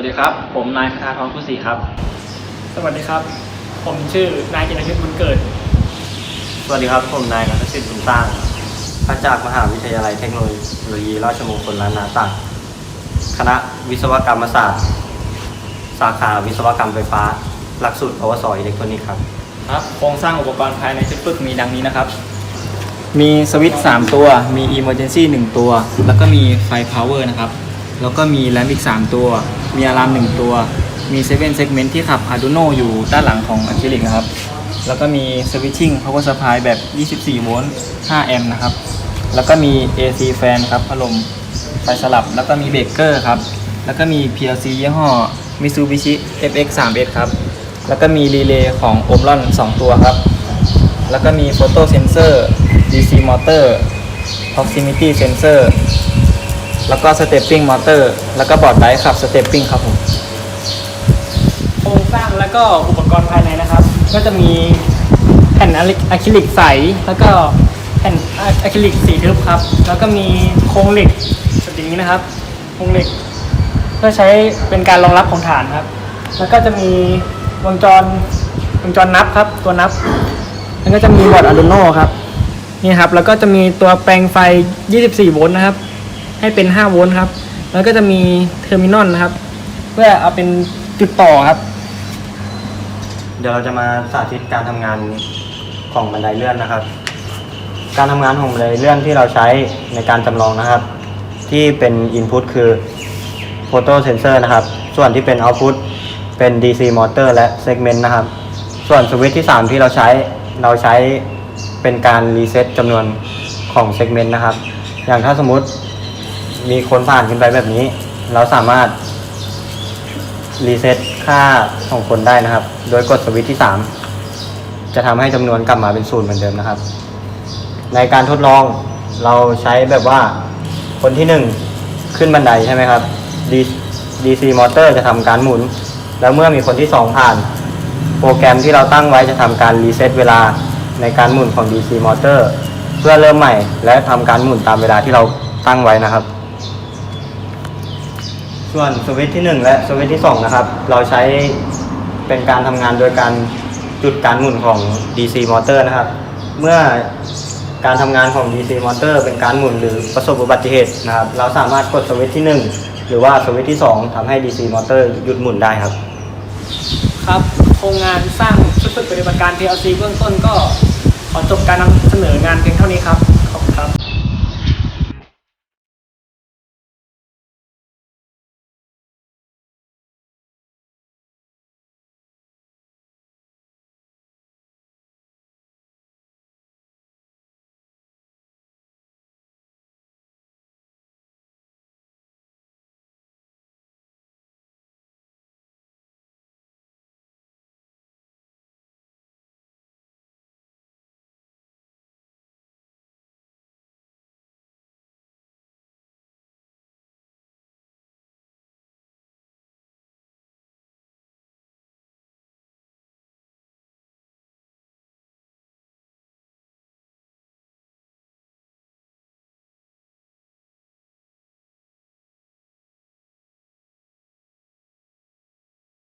วัสดีครับ ผมนายคาทาทองผู้ศรีครับ สวัสดีครับ ผมชื่อนายจินยุทธบุญเกิด สวัสดีครับ ผมนายนัทสิทธิ์บุญสร้างมาจากมหาวิทยาลัยเทคโนโลยีราชมงคลล้านนาต่างคณะวิศวกรรมศาสตร์ สาขาวิศวกรรมไฟฟ้า หลักสูตรปวสอิเล็กทรอนิกส์ครับ ครับ โครงสร้างอุปกรณ์ภายในชุดฝึกมีดังนี้นะครับ มีสวิตช์3ตัว มี Emergency 1 ตัว แล้วก็มีไฟ Power นะครับ แล้วก็มีแรมอีก 3 ตัว มีอะลาม1ตัว มี7 segment ที่ขับ Arduino อยู่ด้านหลังของอะคริลิกนะครับ แล้วก็มี Switching Power Supply แบบ 24 โวลต์ 5 แอมป์นะครับ แล้วก็มี AC fan ครับพัดลมไฟสลับ แล้วก็มีเบรกเกอร์ครับ แล้วก็มี PLC ยี่ห้อ Mitsubishi FX 3S ครับ แล้วก็มีรีเลย์ของ Omron 2ตัวครับ แล้วก็มี Photo Sensor DC Motor Proximity Sensor แล้วก็ Stepping Motor แล้วก็บอร์ดไดขับ Stepping ครับผมโครงสร้างแล้วก็อุปกรณ์ภายในนะครับ ก็จะมีแผ่นอะคริลิกใส แล้วก็แผ่นอะคริลิกสีทึบครับ แล้วก็มีโครงเหล็กแบบนี้นะครับโครงเหล็กเพื่อใช้เป็นการรองรับของฐานครับ แล้วก็จะมีวงจรวงจรนับครับ ตัวนับ แล้วก็จะมีบอร์ด Arduino ครับนี่ครับ แล้วก็จะมีตัวแปลงไฟ 24 โวลต์นะครับ ให้เป็น 5 โวลต์ครับ แล้วก็จะมีเทอร์มินอลนะครับ เพื่อเอาเป็นจุดต่อครับ เดี๋ยวเราจะมาสาธิตการทำงานของบันไดเลื่อนนะครับ การทำงานของบันไดเลื่อนที่เราใช้ในการจำลองนะครับ ที่เป็น Input คือ Photo Sensor นะครับ ส่วนที่เป็น Output เป็น DC Motor และ Segment นะครับ ส่วนสวิตช์ที่ 3 ที่เราใช้เราใช้เป็นการรีเซ็ตจำนวนของ Segment นะครับ อย่างถ้าสมมุติ มีคนผ่านขึ้นไปแบบนี้ เราสามารถรีเซ็ตค่าของคนได้นะครับ โดยกดสวิตช์ที่ 3 จะทำให้จำนวนกลับมาเป็นศูนย์เหมือนเดิมนะครับ ในการทดลองเราใช้แบบว่าคนที่ 1 ขึ้นบันไดใช่ไหมครับ DC มอเตอร์จะทำการหมุน แล้วเมื่อมีคนที่ 2 ผ่าน โปรแกรมที่เราตั้งไว้จะทำการรีเซ็ตเวลาในการหมุนของ DC มอเตอร์เพื่อเริ่มใหม่ และทำการหมุนตามเวลาที่เราตั้งไว้นะครับ ส่วนสวิตช์ที่ 1 และสวิตช์ที่ 2 นะครับ เราใช้เป็นการทำงานโดยการจุดการหมุนของ DC มอเตอร์นะครับ เมื่อการทำงานของ DC มอเตอร์เป็นการหมุนหรือประสบอุบัติเหตุนะครับ เราสามารถกดสวิตช์ที่ 1 หรือว่าสวิตช์ที่ 2ทำให้ DC มอเตอร์หยุดหมุนได้ครับ ครับโครงงานสร้างชุดฝึกปฏิบัติการ PLC เบื้องต้นก็ขอจบการนำเสนองานเพียงเท่านี้ครับ